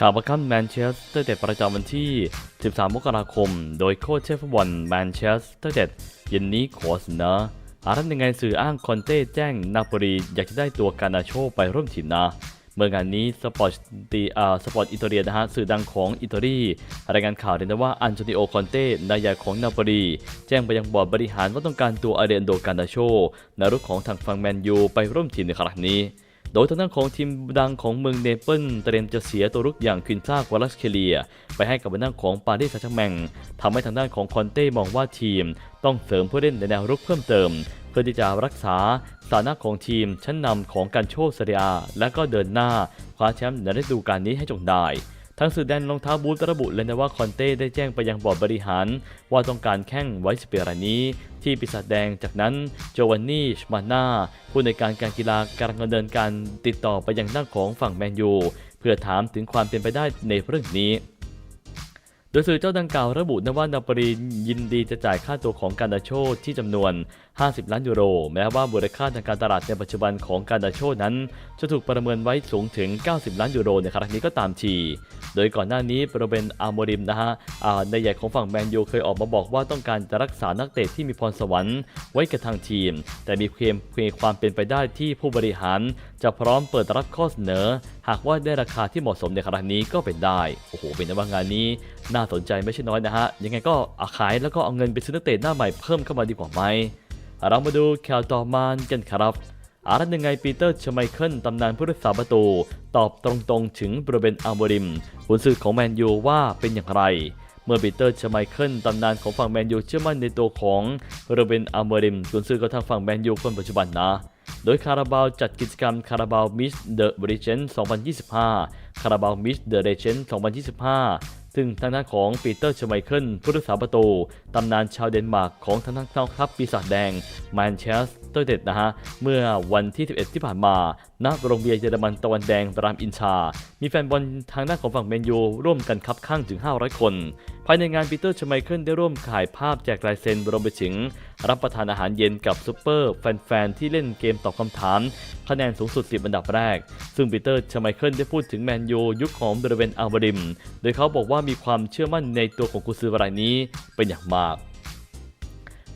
ข่าวประคัมแมนเชสเตอร์เด็ดประจำวันที่ 13 มกราคม โดยโค้ชเชฟฟุตบอลแมนเชสเตอร์เด็ดเย็นนี้ขอเสนออาทำยังไงสื่ออ้างคอนเต้แจ้งนาโปลีอยากจะได้ตัวกานาโชไปร่วมทีมนะเมื่องานนี้สปอร์ตตีอ่าสปอร์ตอิตาเลียนะฮะสื่อดังของอิตาลีรายงานข่าวเรียนว่าอันโตนิโอคอนเต้นายใหญ่ของนาโปลีแจ้งไปยังบอร์ดบริหารว่าต้องการตัวอาเรนโดกานาโชในรุ่นของทางฝั่งแมนยูไปร่วมทีมในครั้งนี้ โดยทางด้านของทีมดังของเมืองเนเปิลเตรียมจะเสียตัวรุกอย่างควินซ่ากวาลัสเคเลีย ไปให้กับทางด้านของปารีสแซงต์แชแมงทำให้ทางด้านของคอนเต้มองว่าทีม ต้องเสริมผู้เล่นในแนวรุกเพิ่มเติม เพื่อที่จะรักษาสถานะของทีมชั้นนำของการโชว์เซเรียและก็เดินหน้าคว้าแชมป์ในฤดูกาลนี้ให้จงได้ ทางสื่อแดนรองเท้าบูทระบุเลยนะว่าคอนเต้ได้แจ้งไปยังบอร์ดบริหาร ว่าต้องการแข้งไวสเปรานี้ ที่ปีศาจแดงจากนั้นโจวานนี่ชมาน่าผู้ในการการกีฬากำลังดำเนินการติดต่อไปยังด้านของฝั่งแมนยูเพื่อถามถึงความเป็นไปได้ในเรื่องนี้โดยสื่อเจ้าดังกล่าวระบุนะว่านาปลียินดีจะจ่ายค่าตัวของการดาโชที่จำนวน 50 ล้านยูโร แม้ว่ามูลค่าทางการตลาดในปัจจุบันของการดาโชนั้น จะถูกประเมินไว้สูงถึง 90 ล้านยูโรในครั้งนี้ก็ตามที โดยก่อนหน้านี้โปรเบนอาร์โมริมนะฮะในใหญ่ของฝั่งแมนยูเคยออกมาบอกว่าต้องการจะรักษานักเตะที่มีพรสวรรค์ไว้กับทางทีม แต่มีเพียงเพียงความเป็นไปได้ที่ผู้บริหาร จะพร้อมเปิดรับข้อเสนอ หากว่าได้ราคาที่เหมาะสมในครั้งนี้ก็เป็นได้ โอ้โห เป็นว่างานนี้ น่าสนใจไม่ใช่น้อยนะฮะ ยังไงก็อาขายแล้วก็เอาเงินไปซื้อนักเตะหน้าใหม่เพิ่มเข้ามาดีกว่าไหมเรามาดูข่าวต่อมานกันครับ อารันยังไงปีเตอร์ชไมเคิลตำนานผู้รักษาประตู ตอบตรงๆ ถึงบริเวณอาร์โมริมหุนสื่อของแมนยูว่าเป็นอย่างไร เมื่อปีเตอร์ชไมเคิลตำนานของฝั่งแมนยูเชื่อมั่นในตัวของโรเบนอาร์โมริมกุนซือก็ทางฝั่งแมนยูคนปัจจุบันนะ โดยคาราบาวจัดกิจกรรมคาราบาวมิสเดอะบริเจน2025 คาราบาวมิสเดอะเรเจน2025ซึ่งทางด้านของปีเตอร์ชไมเคิลผู้รักษาประตูตำนานชาวเดนมาร์กของทางด้านทัพปีศาจแดงแมนเชสเตอร์เดดนะฮะ เมื่อวันที่ 11 ที่ผ่านมาณโรงเบียร์เยอรมันตะวันแดงรามอินชา มีแฟนบอลทางด้านของฝั่งแมนยูร่วมกันคับข้างถึง 500 คน ภายในงานปีเตอร์ชไมเคิลได้ร่วมถ่ายภาพแจกลายเซ็นรวมไปถึง รับประทานอาหารเย็นกับซูเปอร์แฟนๆที่เล่นเกมตอบคำถาม คะแนนสูงสุด 10 อันดับแรก ซึ่งปีเตอร์ชไมเคิลได้พูดถึงแมนยูยุคของบริเวณอัลบริม โดยเขาบอกว่ามีความเชื่อมั่นในตัวของกุซือรายนี้เป็นอย่างมาก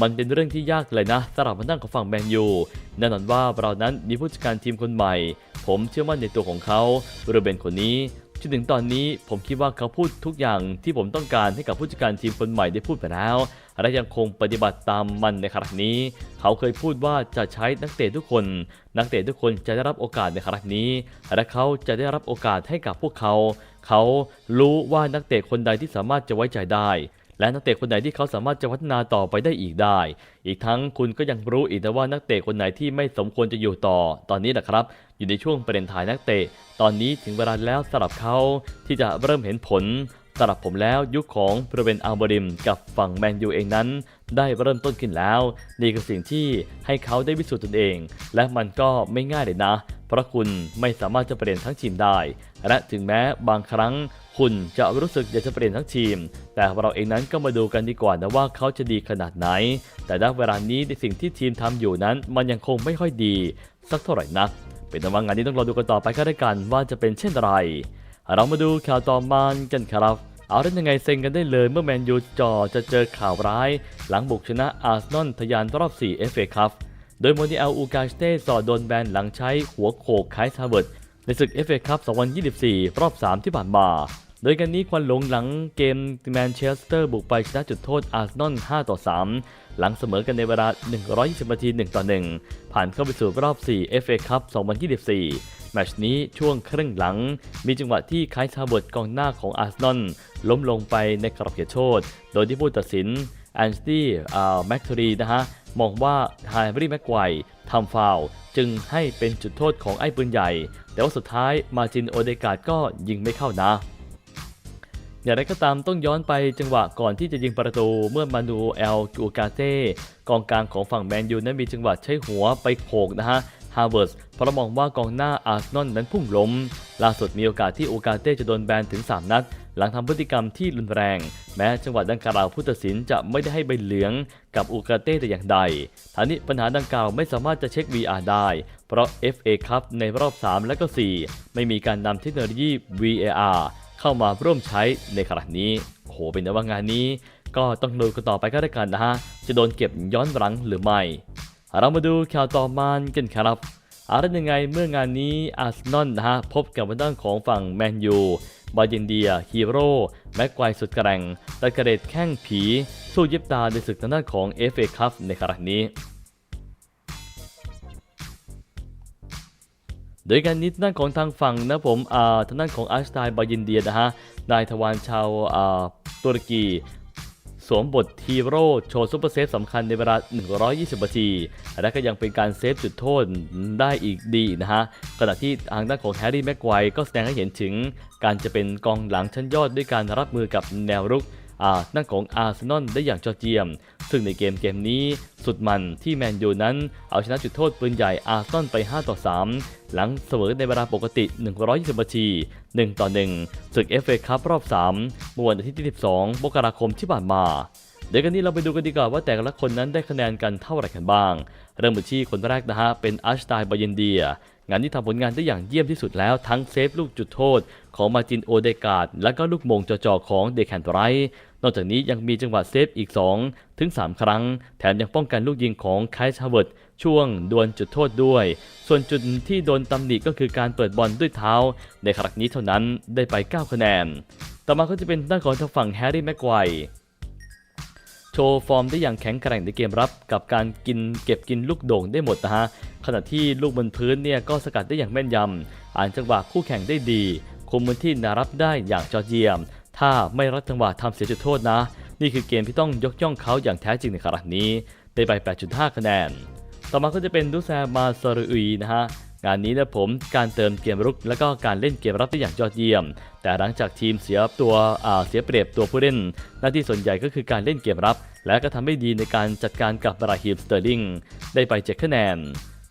มันเป็นเรื่องที่ยากเลยนะสำหรับทางด้านของฝั่งแมนยูแน่นอนว่าเรานั้นมีผู้จัดการทีมคนใหม่ ผมเชื่อมั่นในตัวของเขาบริเวณคนนี้จนถึงตอนนี้ผมคิดว่าเขาพูดทุกอย่างที่ผมต้องการให้กับผู้จัดการทีมคนใหม่ได้พูดไปแล้ว และยังคงปฏิบัติตามมันในครั้งนี้ เขาเคยพูดว่าจะใช้นักเตะทุกคน นักเตะทุกคนจะได้รับโอกาสในครั้งนี้ และเขาจะได้รับโอกาสให้กับพวกเขา เขารู้ว่านักเตะคนใดที่สามารถจะไว้ใจได้ และนักเตะคนไหนที่เขาสามารถจะพัฒนาต่อไปได้อีกได้ อีกทั้งคุณก็ยังรู้อีกนะว่านักเตะคนไหนที่ไม่สมควรจะอยู่ต่อ ตอนนี้นะครับ อยู่ในช่วงประเด็นถ่ายนักเตะ ตอนนี้ถึงเวลาแล้วสำหรับเขาที่จะเริ่มเห็นผลสำหรับผมแล้วยุคของบริเวณอัลบริมกับฝั่งแมนยูเองนั้น ได้เริ่มต้นขึ้นแล้ว นี่คือสิ่งที่ให้เขาได้พิสูจน์ตนเอง และมันก็ไม่ง่ายเลยนะ เพราะคุณไม่สามารถจะเปลี่ยนทั้งทีมได้ และถึงแม้บางครั้ง คุณจะรู้สึกอยากจะเปลี่ยนทั้งทีม แต่เราเองนั้นก็มาดูกันดีกว่านะว่าเขาจะดีขนาดไหน แต่ณเวลานี้ในสิ่งที่ทีมทำอยู่นั้น มันยังคงไม่ค่อยดี สักเท่าไหร่นัก เป็นต่ว่างานนี้ต้องรอดูกันต่อไปก็ได้กันว่าจะเป็นเช่นไรเรามาดูข่าวต่อมากันครับเอาได้ยังไงเซ็งกันได้เลยเมื่อแมนยูจอจะเจอข่าวร้าย หลังบุกชนะอาร์เซนอลทะยานรอบ4 FA ครับโดยโมนิเอลอูกาสเต้สอดโดนแบนหลังใช้หัวโขกคล้ายซาเวิร์ด ในศึก FA คัพ2024 รอบ 3 ที่ผ่านมา โดยกันนี้ควันหลงหลังเกมแมนเชสเตอร์บุกไปชนะจุดโทษอาร์เซนอล 5 ต่อ 3 หลังเสมอกันในเวลา 120 นาที 1 ต่อ 1 ผ่านเข้าไปสู่รอบ 4 FA คัพ2024 แมชนี้ช่วงครึ่งหลัง มีจังหวะที่คล้ายซาเวิร์ดกองหน้าของอาร์เซนอลล้มลงไปในกรอบเขตโทษ โดยที่ผู้ตัดสิน แอนสตี้แม็กทรีนะฮะมองว่าไฮบรีแม็กไกวทำฟาวจึงให้เป็นจุดโทษของไอ้ปืนใหญ่ แต่ว่าสุดท้ายมาจินโอเดกาดก็ยิงไม่เข้านะ อย่างไรก็ตามต้องย้อนไปจังหวะก่อนที่จะยิงประตูเมื่อมานูเอลจูกาเต้กองกลางของฝั่งแมนยูนั้นมีจังหวะใช้หัวไปโขกนะฮะฮาร์เวิร์สเพราะมองว่ากองหน้าอาร์เซนอลนั้นพุ่งล้มล่าสุดมีโอกาสที่โอกาเต้จะโดนแบนถึง 3 นัด หลังทำพฤติกรรมที่รุนแรง แม้จังหวะดังกล่าวผู้ตัดสินจะไม่ได้ให้ใบเหลืองกับอูกาเต้แต่อย่างใดทานี้ปัญหาดังกล่าวไม่สามารถจะเช็ค VR ได้ เพราะ FA ครับในรอบ 3 และก็ 4 ไม่มีการนำเทคโนโลยี VAR เข้ามาร่วมใช้ในขณะนี้โหเป็นว่างานนี้ ก็ต้องดูกันต่อไปก็ได้กันนะฮะ จะโดนเก็บย้อนหลังหรือไม่ เรามาดูข่าวต่อมากันครับอะไรยังไงเมื่องานนี้อาร์เซนอลนะฮะพบกับทางด้านของฝั่งแมนยู บาเยนเดีย ฮีโร่ แม็กไกวสุดแกร่งตะกระเด็ดแข้งผี สู้ยิบตาในศึกทางด้านของ FA คัพในครั้งนี้โดยการนี้ทางด้านของทางฝั่งนะผมอ่าทางด้านของอาร์สไตล์บายินเดียนะฮะ นายทวารชาวอ่าตุรกี สวมบทฮีโร่โชว์ซุปเปอร์เซฟสำคัญในเวลา 120นาที และก็ยังเป็นการเซฟจุดโทษได้อีกดีนะฮะ ขณะที่ทางด้านของแฮร์รี่แม็กไกวร์ก็แสดงให้เห็นถึงการจะเป็นกองหลังชั้นยอดด้วยการรับมือกับแนวรุก อ่านั่นของอาร์เซนอลได้อย่างจอดเจียม ซึ่งในเกมเกมนี้สุดมันที่แมนยูนั้นเอาชนะจุดโทษปืนใหญ่อาร์เซนอลไป 5 ต่อ 3 หลังเสมอในเวลาปกติ 120นาที 1 ต่อ 1 ศึก FA คัพรอบ 3 เมื่อวันอาทิตย์ที่ 12มกราคมที่ผ่านมาเดี๋ยวกันนี้เราไปดูกันดีกว่าว่าแต่ละคนนั้นได้คะแนนกันเท่าไหร่กันบ้าง เริ่มที่คนแรกนะฮะ เป็นอัชตายบาเยนเดีย งานที่ทำผลงานได้อย่างเยี่ยมที่สุดแล้วทั้งเซฟลูกจุดโทษของมาจินโอเดกาดและก็ลูกมงจ่อๆของเดแคนไรท นอกจากนี้ยังมีจังหวะเซฟอีก 2 ถึง 3 ครั้ง แถมยังป้องกันลูกยิงของไคชาเวิร์ดช่วงดวลจุดโทษด้วย ส่วนจุดที่โดนตำหนิก็คือการเปิดบอลด้วยเท้า ในครั้งนี้เท่านั้นได้ไป 9 คะแนน ต่อมาก็จะเป็นด้านของทางฝั่งแฮร์รี่แม็กไกว์โชว์ฟอร์มได้อย่างแข็งแกร่งในเกมรับ กับการกินเก็บกินลูกโด่งได้หมดนะฮะ ขณะที่ลูกบนพื้นเนี่ยก็สกัดได้อย่างแม่นยำ อ่านจังหวะคู่แข่งได้ดี คุมพื้นที่นารับได้อย่างจอดเยี่ยม ถ้าไม่รับจังหวะทำเสียจุดโทษนะ นี่คือเกมที่ต้องยกย่องเขาอย่างแท้จริงในครั้งนี้ได้ไป 8.5 คะแนน ต่อมาก็จะเป็นดูแซมาซารุอีนะฮะงานนี้นะผมการเติมเกมรุกและก็การเล่นเกมรับได้อย่างยอดเยี่ยม แต่หลังจากทีมเสียตัวเสียเปรียบตัวผู้เล่น หน้าที่ส่วนใหญ่ก็คือการเล่นเกมรับ และก็ทำให้ดีในการจัดการกับบราฮิมสเตอร์ลิงได้ไป7คะแนน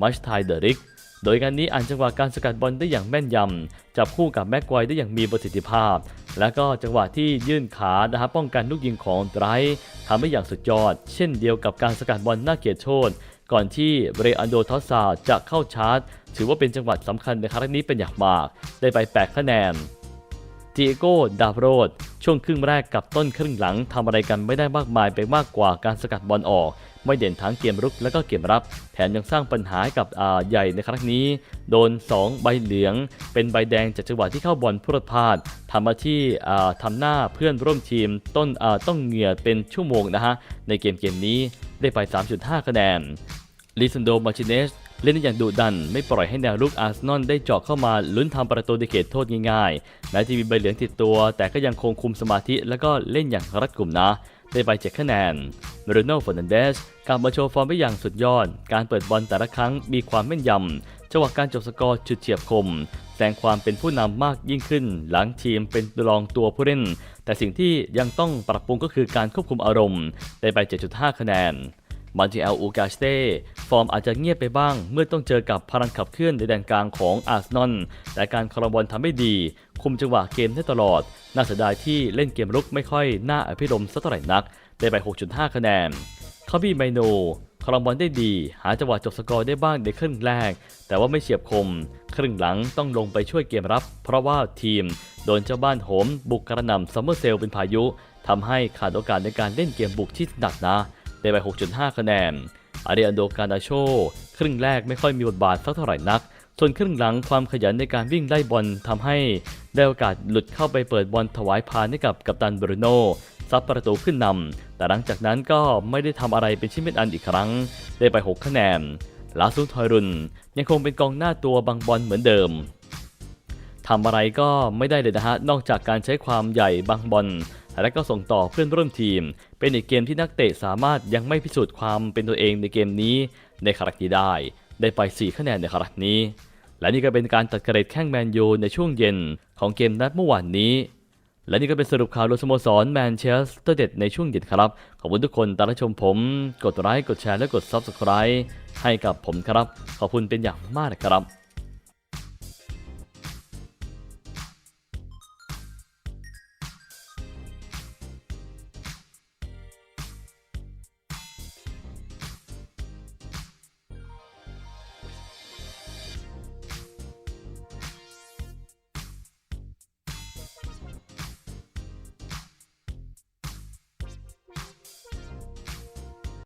มัชไทเดอริก โดยงานนี้อ่านจังหวะการสกัดบอลได้อย่างแม่นยำ จับคู่กับแม็กไกวได้อย่างมีประสิทธิภาพ และก็จังหวะที่ยื่นขานะฮะป้องกันลูกยิงของไตรทำได้อย่างสุดยอด เช่นเดียวกับการสกัดบอลหน้าเกียรติโชตก่อนที่เรอันโดทอสซาจะเข้าชาร์จ ถือว่าเป็นจังหวะสำคัญในครั้งนี้เป็นอย่างมาก ได้ไป8คะแนนดิเอโกดาโรดช่วงครึ่งแรกกับต้นครึ่งหลังทำอะไรกันไม่ได้มากมายไปมากกว่าการสกัดบอลออก ไม่เด่นทั้งเกมรุกและก็เกมรับ แถมยังสร้างปัญหาให้กับใหญ่ในครั้งนี้ โดน 2 ใบเหลือง เป็นใบแดงจากจังหวะที่เข้าบอลพรวดพลาดทำมาที่ทำหน้าเพื่อนร่วมทีมต้นต้องเหงื่อเป็นชั่วโมงนะฮะ ในเกมเกมนี้ได้ไป 3.5 คะแนนลิซันโดมาร์ติเนสเล่นได้อย่างดุดัน ไม่ปล่อยให้แนวลุกอาร์เซนอลได้เจาะเข้ามาลุ้นทำประตูในเขตโทษง่ายๆแม้จะมีใบเหลืองติดตัว แต่ก็ยังคงคุมสมาธิ และก็เล่นอย่างรัดกุมนะ ได้ไป7คะแนนเมโรโน่ฟอร์นันเดสกลับมาโชว์ฟอร์มได้อย่างสุดยอด การเปิดบอลแต่ละครั้งมีความแม่นยำจังหวะการจบสกอร์จุดเฉียบคม แสดงความเป็นผู้นำมากยิ่งขึ้น หลังทีมเป็นรองตัวผู้เล่น แต่สิ่งที่ยังต้องปรับปรุงก็คือการควบคุมอารมณ์ ได้ไป 7.5 คะแนน มาจิเอลอูกาสเต้ฟอร์มอาจจะเงียบไปบ้าง เมื่อต้องเจอกับพลังขับเคลื่อนในแดนกลางของอาร์เซนอลแต่การคารบอลทำได้ดี คุมจังหวะเกมได้ตลอด น่าเสียดายที่เล่นเกมรุกไม่ค่อยน่าอภิรมสักเท่าไหร่นัก ได้ไป 6.5 คะแนนคาบี้ไมโนคารบอลได้ดี หาจังหวะจบสกอร์ได้บ้างในครึ่งแรก แต่ว่าไม่เฉียบคม ครึ่งหลังต้องลงไปช่วยเกมรับ เพราะว่าทีม โดนเจ้าบ้านโหมบุกกระหน่ำซัมเมอร์เซลเป็นพายุทำให้ขาดโอกาสในการเล่นเกมบุกที่หนักนะ ได้ไป 6.5 คะแนน อาเรียนโดกานาโช ครึ่งแรกไม่ค่อยมีบทบาทสักเท่าไหร่นัก ส่วนครึ่งหลังความขยันในการวิ่งไล่บอลทำให้ได้โอกาสหลุดเข้าไปเปิดบอลถวายพานให้กับกัปตันบรูโน่ซับประตูขึ้นนำแต่หลังจากนั้นก็ไม่ได้ทำอะไรเป็นชิ้นเป็นอันอีกครั้ง ได้ไป 6 คะแนน ลาซุทอยรุน ยังคงเป็นกองหน้าตัวบังบอลเหมือนเดิมทำอะไรก็ไม่ได้เลยนะฮะ นอกจากการใช้ความใหญ่บังบอล และก็ส่งต่อเพื่อนร่วมทีม เป็นอีกเกมที่นักเตะสามารถยังไม่พิสูจน์ความเป็นตัวเองในเกมนี้ในคารักนี้ได้ ได้ไป 4 คะแนนในคารักนี้ และนี่ก็เป็นการตัดเกรดแข้งแมนยูในช่วงเย็นของเกมนัดเมื่อวานนี้และนี่ก็เป็นสรุปข่าวรวมสโมสรแมนเชสเตอร์เด็ดในช่วงเย็นครับ ขอบคุณทุกคนตามรับชมผม กดไลค์กดแชร์และกด Subscribe ให้กับผมครับ ขอบคุณเป็นอย่างมากนะครับ